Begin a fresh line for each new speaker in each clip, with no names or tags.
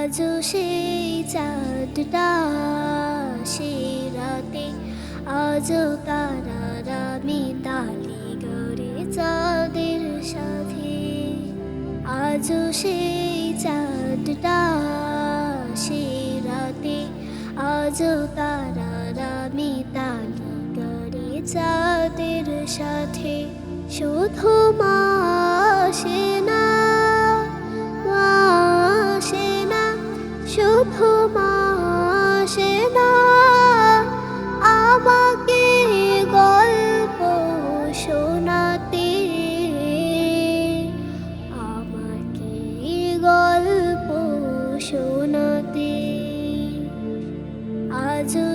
আজও সেই চাঁদটা সে রাতে তারারা মিতালি গড়ে চাঁদের সাথে। আজও সেই চাঁদটা সে রাতে, আজও তারারা মিতালি গড়ে চাঁদের সাথে। শুধু মাসে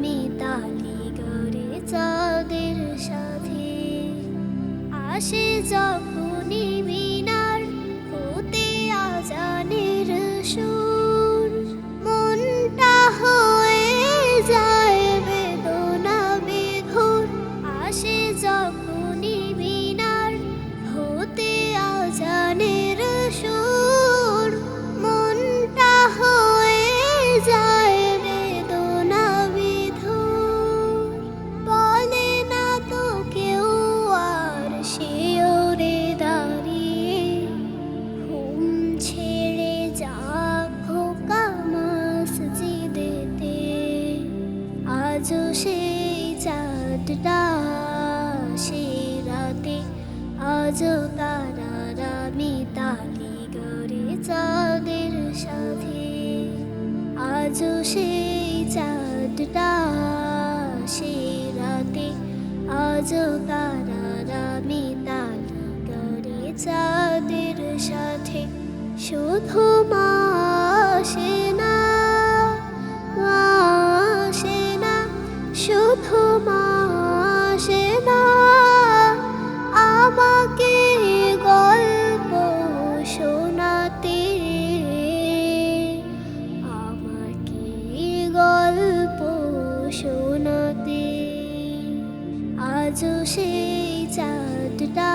মিতালি গড়ে চাঁদের সাথে। আসে যখনই সে রাতে আজও তারারা মিতালি গড়ে চাঁদের সাথে। আজও সেই চাঁদটা সে রাতে আজও তারারা মিতালি গড়ে চাঁদের সাথে। শুধু আজও সেই চাঁদটা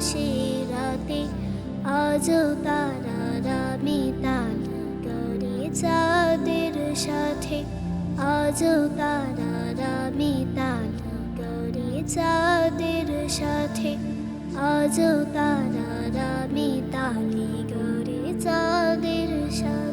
সে রাতে, আজও তারারা মিতাল করে চাঁদের সাথে। আজও তারারা মিতাল করে চাঁদের সাথে। আজও তারারা মিতালি গৌরী চাঁদের সাথে।